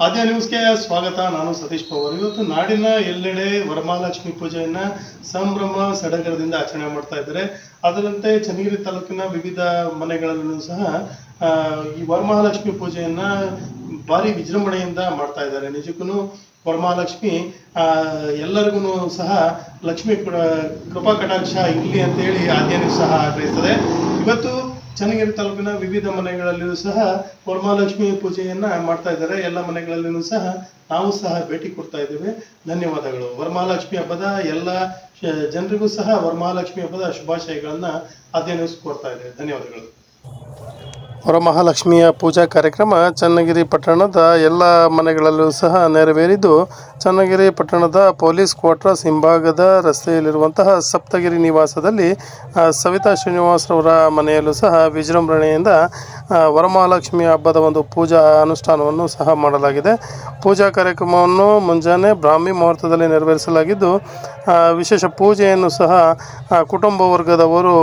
ಆದ್ಯ ನ್ಯೂಸ್ಗೆ ಸ್ವಾಗತ. ನಾನು ಸತೀಶ್ ಪವಾರ್. ಇವತ್ತು ನಾಡಿನ ಎಲ್ಲೆಡೆ ವರಮಹಾಲಕ್ಷ್ಮಿ ಪೂಜೆಯನ್ನ ಸಂಭ್ರಮ ಸಡಗರದಿಂದ ಆಚರಣೆ ಮಾಡ್ತಾ ಇದ್ದಾರೆ. ಅದರಂತೆ ಚನ್ನಗಿರಿ ತಾಲೂಕಿನ ವಿವಿಧ ಮನೆಗಳಲ್ಲೂ ಸಹ ಈ ವರಮಹಾಲಕ್ಷ್ಮಿ ಪೂಜೆಯನ್ನ ಭಾರಿ ವಿಜೃಂಭಣೆಯಿಂದ ಮಾಡ್ತಾ ಇದ್ದಾರೆ. ನಿಜಕ್ಕೂ ವರಮಹಾಲಕ್ಷ್ಮಿ ಆ, ಎಲ್ಲರಿಗೂ ಸಹ ಲಕ್ಷ್ಮಿ ಕೃಪಾ ಕಟಾಕ್ಷ ಇರಲಿ ಅಂತೇಳಿ ಆದ್ಯ ನ್ಯೂಸ್ ಸಹ ಆಗ್ರಹಿಸ್ತದೆ. ಇವತ್ತು ಚನ್ನಗಿರಿ ತಾಲೂಕಿನ ವಿವಿಧ ಮನೆಗಳಲ್ಲಿಯೂ ಸಹ ವರಮಹಾಲಕ್ಷ್ಮಿ ಪೂಜೆಯನ್ನ ಮಾಡ್ತಾ ಇದ್ದಾರೆ. ಎಲ್ಲ ಮನೆಗಳಲ್ಲಿಯೂ ಸಹ ನಾವು ಸಹ ಭೇಟಿ ಕೊಡ್ತಾ ಇದ್ದೇವೆ. ಧನ್ಯವಾದಗಳು. ವರಮಹಾಲಕ್ಷ್ಮಿ ಹಬ್ಬದ ಎಲ್ಲ ಜನರಿಗೂ ಸಹ ವರಮಹಾಲಕ್ಷ್ಮಿ ಹಬ್ಬದ ಶುಭಾಶಯಗಳನ್ನ ಅಧ್ಯಯನ ಕೊಡ್ತಾ ಇದ್ದೇವೆ. ಧನ್ಯವಾದಗಳು. ವರಮಹಾಲಕ್ಷ್ಮಿಯ ಪೂಜಾ ಕಾರ್ಯಕ್ರಮ ಚನ್ನಗಿರಿ ಪಟ್ಟಣದ ಎಲ್ಲ ಮನೆಗಳಲ್ಲೂ ಸಹ ನೆರವೇರಿದ್ದು, ಚನ್ನಗಿರಿ ಪಟ್ಟಣದ ಪೊಲೀಸ್ ಕ್ವಾರ್ಟರ್ಸ್ ಹಿಂಭಾಗದ ರಸ್ತೆಯಲ್ಲಿರುವಂತಹ ಸಪ್ತಗಿರಿ ನಿವಾಸದಲ್ಲಿ ಸವಿತಾ ಶ್ರೀನಿವಾಸರವರ ಮನೆಯಲ್ಲೂ ಸಹ ವಿಜೃಂಭಣೆಯಿಂದ ವರಮಹಾಲಕ್ಷ್ಮಿ ಹಬ್ಬದ ಒಂದು ಪೂಜಾ ಅನುಷ್ಠಾನವನ್ನು ಸಹ ಮಾಡಲಾಗಿದೆ. ಪೂಜಾ ಕಾರ್ಯಕ್ರಮವನ್ನು ಮುಂಜಾನೆ ಬ್ರಾಹ್ಮಿ ಮುಹೂರ್ತದಲ್ಲಿ ನೆರವೇರಿಸಲಾಗಿದ್ದು ವಿಶೇಷ ಪೂಜೆಯನ್ನು ಸಹ ಕುಟುಂಬ ವರ್ಗದವರು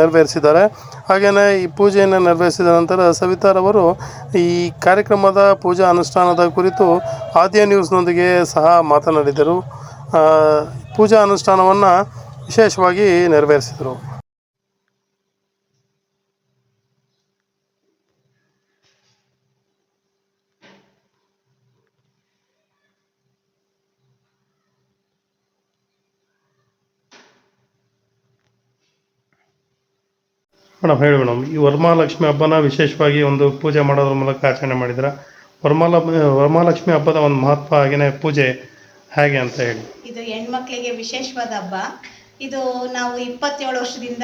ನೆರವೇರಿಸಿದ್ದಾರೆ. ಹಾಗೆಯೇ ಈ ಪೂಜೆಯನ್ನು ನೆರವೇರಿಸಿದ ಸವಿತಾರವರು ಈ ಕಾರ್ಯಕ್ರಮದ ಪೂಜಾ ಅನುಷ್ಠಾನದ ಕುರಿತು ಆದ್ಯ ನ್ಯೂಸ್ನೊಂದಿಗೆ ಸಹ ಮಾತನಾಡಿದರು. ಪೂಜಾ ಅನುಷ್ಠಾನವನ್ನು ವಿಶೇಷವಾಗಿ ನೆರವೇರಿಸಿದರು. ಮೇಡಮ್ ಹೇಳಿ ಮೇಡಮ್ ಈ ವರಮಹಾಲಕ್ಷ್ಮಿ ಹಬ್ಬನ ವಿಶೇಷವಾಗಿ ಒಂದು ಪೂಜೆ ಮಾಡೋದ್ರ ಮೂಲಕ ಆಚರಣೆ ಮಾಡಿದ್ರ ವರಮಾಲ, ವರಮಹಾಲಕ್ಷ್ಮಿ ಹಬ್ಬದ ಒಂದು ಮಹತ್ವ ಹಾಗೆಯೇ ಪೂಜೆ ಹೇಗೆ ಅಂತ ಹೇಳಿ. ಇದು ಹೆಣ್ಮಕ್ಳಿಗೆ ವಿಶೇಷವಾದ ಹಬ್ಬ. ಇದು ನಾವು ಇಪ್ಪತ್ತೇಳು ವರ್ಷದಿಂದ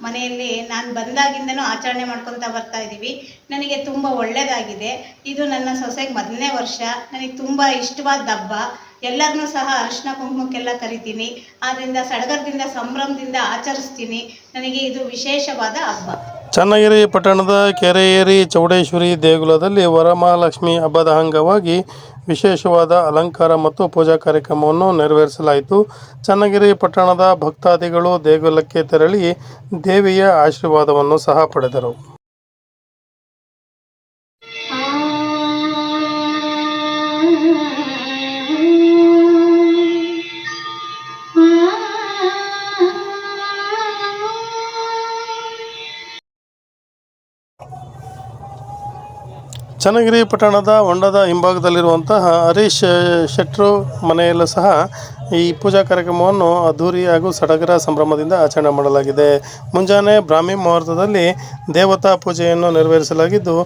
ಮನೆಯಲ್ಲಿ ನಾನು ಬಂದಾಗಿಂದನೂ ಆಚರಣೆ ಮಾಡ್ಕೊತಾ ಬರ್ತಾ ಇದ್ದೀವಿ. ನನಗೆ ತುಂಬ ಒಳ್ಳೆಯದಾಗಿದೆ ಇದು ನನ್ನ ಸೊಸೆಗೆ ಮೊದಲನೇ ವರ್ಷ. ನನಗೆ ತುಂಬ ಇಷ್ಟವಾದ ಹಬ್ಬ. ಎಲ್ಲರನ್ನೂ ಸಹ ಅರಿಶಿನ ಕುಂಕುಮಕ್ಕೆಲ್ಲ ಕರಿತೀನಿ. ಆದ್ದರಿಂದ ಸಡಗರದಿಂದ ಸಂಭ್ರಮದಿಂದ ಆಚರಿಸ್ತೀನಿ. ನನಗೆ ಇದು ವಿಶೇಷವಾದ ಹಬ್ಬ. ಚನ್ನಗಿರಿ ಪಟ್ಟಣದ ಕೆರೆಯೇರಿ ಚೌಡೇಶ್ವರಿ ದೇಗುಲದಲ್ಲಿ ವರಮಹಾಲಕ್ಷ್ಮಿ ಹಬ್ಬದ ಅಂಗವಾಗಿ ವಿಶೇಷವಾದ ಅಲಂಕಾರ ಮತ್ತು ಪೂಜಾ ಕಾರ್ಯಕ್ರಮವನ್ನು ನೆರವೇರಿಸಲಾಯಿತು. ಚನ್ನಗಿರಿ ಪಟ್ಟಣದ ಭಕ್ತಾದಿಗಳು ದೇಗುಲಕ್ಕೆ ತೆರಳಿ ದೇವಿಯ ಆಶೀರ್ವಾದವನ್ನು ಸಹ ಪಡೆದರು. ಚನ್ನಗಿರಿ ಪಟ್ಟಣದ ಹೊಂಡದ ಹಿಂಭಾಗದಲ್ಲಿರುವಂತಹ ಹರೀಶ್ ಶೆಟ್ರು ಮನೆಯಲ್ಲೂ ಸಹ ಈ ಪೂಜಾ ಕಾರ್ಯಕ್ರಮವನ್ನು ಅದ್ಧೂರಿ ಹಾಗೂ ಸಡಗರ ಸಂಭ್ರಮದಿಂದ ಆಚರಣೆ ಮಾಡಲಾಗಿದೆ. ಮುಂಜಾನೆ ಬ್ರಾಹ್ಮಿ ಮುಹೂರ್ತದಲ್ಲಿ ದೇವತಾ ಪೂಜೆಯನ್ನು ನೆರವೇರಿಸಲಾಗಿದ್ದು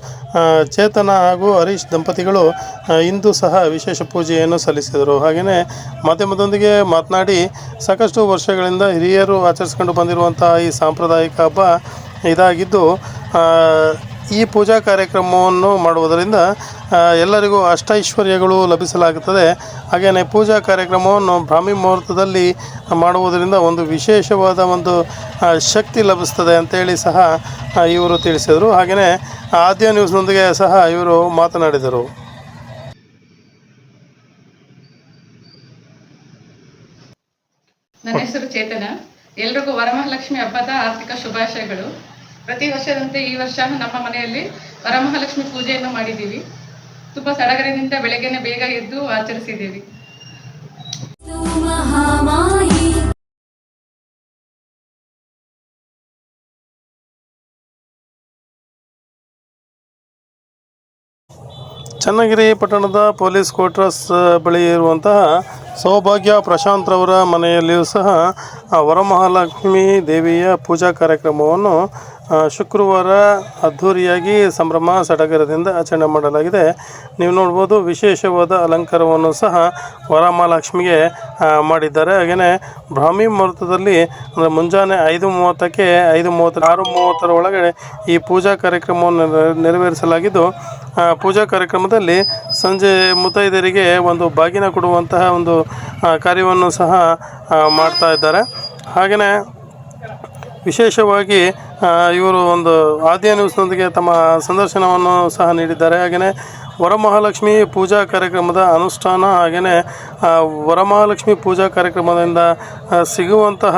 ಚೇತನ ಹಾಗೂ ಹರೀಶ್ ದಂಪತಿಗಳು ಇಂದು ಸಹ ವಿಶೇಷ ಪೂಜೆಯನ್ನು ಸಲ್ಲಿಸಿದರು. ಹಾಗೆಯೇ ಮಾಧ್ಯಮದೊಂದಿಗೆ ಮಾತನಾಡಿ, ಸಾಕಷ್ಟು ವರ್ಷಗಳಿಂದ ಹಿರಿಯರು ಆಚರಿಸ್ಕೊಂಡು ಬಂದಿರುವಂತಹ ಈ ಸಾಂಪ್ರದಾಯಿಕ ಹಬ್ಬ ಇದಾಗಿದ್ದು ಈ ಪೂಜಾ ಕಾರ್ಯಕ್ರಮವನ್ನು ಮಾಡುವುದರಿಂದ ಎಲ್ಲರಿಗೂ ಅಷ್ಟೈಶ್ವರ್ಯಗಳು ಲಭಿಸಲಾಗುತ್ತದೆ. ಹಾಗೆಯೇ ಪೂಜಾ ಕಾರ್ಯಕ್ರಮವನ್ನು ಬ್ರಾಹ್ಮಿ ಮುಹೂರ್ತದಲ್ಲಿ ಮಾಡುವುದರಿಂದ ಒಂದು ವಿಶೇಷವಾದ ಒಂದು ಶಕ್ತಿ ಲಭಿಸ್ತದೆ ಅಂತೇಳಿ ಸಹ ಇವರು ತಿಳಿಸಿದರು. ಹಾಗೆಯೇ ಆದ್ಯ ನ್ಯೂಸ್ನೊಂದಿಗೆ ಸಹ ಇವರು ಮಾತನಾಡಿದರು. ನನ್ನ ಹೆಸರು ಚೇತನ. ಎಲ್ರಿಗೂ ವರಮಹಾಲಕ್ಷ್ಮಿ ಹಬ್ಬದ ಆರ್ಥಿಕ ಶುಭಾಶಯಗಳು. ಪ್ರತಿ ವರ್ಷದಂತೆ ಈ ವರ್ಷ ನಮ್ಮ ಮನೆಯಲ್ಲಿ ವರಮಹಾಲಕ್ಷ್ಮಿ ಪೂಜೆಯನ್ನು ಮಾಡಿದ್ದೀವಿ. ತುಂಬ ಸಡಗರದಿಂದ ಬೆಳಗ್ಗೆನೆ ಬೇಗ ಎದ್ದು ಆಚರಿಸಿದ್ದೀವಿ. ಚನ್ನಗಿರಿ ಪಟ್ಟಣದ ಪೊಲೀಸ್ ಕ್ವಾರ್ಟರ್ಸ್ ಬಳಿ ಇರುವಂತಹ ಸೌಭಾಗ್ಯ ಪ್ರಶಾಂತ್ ರವರ ಮನೆಯಲ್ಲಿಯೂ ಸಹ ವರಮಹಾಲಕ್ಷ್ಮಿ ದೇವಿಯ ಪೂಜಾ ಕಾರ್ಯಕ್ರಮವನ್ನು ಶುಕ್ರವಾರ ಅದ್ಧೂರಿಯಾಗಿ ಸಂಭ್ರಮ ಸಡಗರದಿಂದ ಆಚರಣೆ ಮಾಡಲಾಗಿದೆ. ನೀವು ನೋಡ್ಬೋದು ವಿಶೇಷವಾದ ಅಲಂಕಾರವನ್ನು ಸಹ ವರಮಹಾಲಕ್ಷ್ಮಿಗೆ ಮಾಡಿದ್ದಾರೆ. ಹಾಗೆಯೇ ಬ್ರಾಹ್ಮಿ ಮುಹೂರ್ತದಲ್ಲಿ, ಅಂದರೆ ಮುಂಜಾನೆ ಐದು ಮೂವತ್ತಕ್ಕೆ ಐದು ಮೂವತ್ತ, ಆರು ಮೂವತ್ತರ ಒಳಗಡೆ ಈ ಪೂಜಾ ಕಾರ್ಯಕ್ರಮವನ್ನು ನೆರ- ನೆರವೇರಿಸಲಾಗಿದ್ದು ಪೂಜಾ ಕಾರ್ಯಕ್ರಮದಲ್ಲಿ ಸಂಜೆ ಮುತ್ತೈದರಿಗೆ ಒಂದು ಬಾಗಿನ ಕೊಡುವಂತಹ ಒಂದು ಕಾರ್ಯವನ್ನು ಸಹ ಮಾಡ್ತಾ ಇದ್ದಾರೆ. ಹಾಗೆಯೇ ವಿಶೇಷವಾಗಿ ಇವರು ಒಂದು ಆದ್ಯ ನ್ಯೂಸ್ನೊಂದಿಗೆ ತಮ್ಮ ಸಂದರ್ಶನವನ್ನು ಸಹ ನೀಡಿದ್ದಾರೆ. ಹಾಗೆಯೇ ವರಮಹಾಲಕ್ಷ್ಮಿ ಪೂಜಾ ಕಾರ್ಯಕ್ರಮದ ಅನುಷ್ಠಾನ ಹಾಗೆಯೇ ವರಮಹಾಲಕ್ಷ್ಮಿ ಪೂಜಾ ಕಾರ್ಯಕ್ರಮದಿಂದ ಸಿಗುವಂತಹ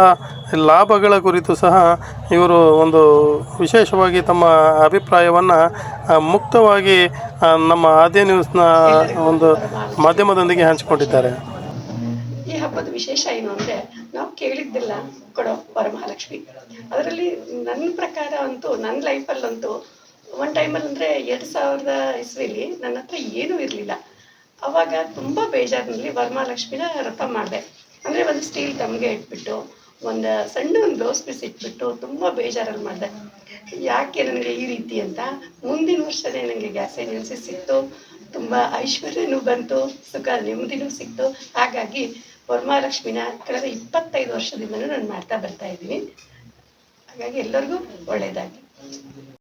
ಲಾಭಗಳ ಕುರಿತು ಸಹ ಇವರು ಒಂದು ವಿಶೇಷವಾಗಿ ತಮ್ಮ ಅಭಿಪ್ರಾಯವನ್ನು ಮುಕ್ತವಾಗಿ ನಮ್ಮ ಆದ್ಯ ನ್ಯೂಸ್ನ ಒಂದು ಮಾಧ್ಯಮದೊಂದಿಗೆ ಹಂಚಿಕೊಂಡಿದ್ದಾರೆ. ಈ ಹಬ್ಬದ ವಿಶೇಷ ಏನು ಅಂದ್ರೆ ನಾವು ಕೇಳಿದ್ದೆಲ್ಲ, ಕೊಡೋ ವರಮಹಾಲಕ್ಷ್ಮಿ. ಅದರಲ್ಲಿ ನನ್ನ ಪ್ರಕಾರ ಅಂತೂ ನನ್ನ ಲೈಫಲ್ಲಂತೂ ಒನ್ ಟೈಮಲ್ಲಿ ಅಂದರೆ ಎರಡು ಸಾವಿರದ ಇಸ್ವಿಲಿ ನನ್ನ ಹತ್ರ ಏನೂ ಇರಲಿಲ್ಲ. ಅವಾಗ ತುಂಬ ಬೇಜಾರಿನಲ್ಲಿ ವರಮಹಾಲಕ್ಷ್ಮಿನ ರಥ ಮಾಡಿದೆ. ಅಂದರೆ ಒಂದು ಸ್ಟೀಲ್ ತಮಗೆ ಇಟ್ಬಿಟ್ಟು, ಒಂದು ಸಣ್ಣ ಒಂದು ಬ್ಲೌಸ್ ಪೀಸ್ ಇಟ್ಬಿಟ್ಟು ತುಂಬ ಬೇಜಾರಲ್ಲಿ ಮಾಡಿದೆ. ಯಾಕೆ ನನಗೆ ಈ ರೀತಿ ಅಂತ? ಮುಂದಿನ ವರ್ಷನೇ ನನಗೆ ಗ್ಯಾಸ್ ಏಜೆನ್ಸಿ ಸಿಕ್ತು, ತುಂಬ ಐಶ್ವರ್ಯನೂ ಬಂತು, ಸುಖ ನೆಮ್ಮದಿನೂ ಸಿಕ್ತು. ಹಾಗಾಗಿ ವರಮಹಾಲಕ್ಷ್ಮಿನ ಕಳೆದ ಇಪ್ಪತ್ತೈದು ವರ್ಷದಿಂದಲೂ ನಾನು ಮಾಡ್ತಾ ಬರ್ತಾ ಇದ್ದೀನಿ. ಹಾಗಾಗಿ ಎಲ್ಲರಿಗೂ ಒಳ್ಳೆಯದಾಗಿ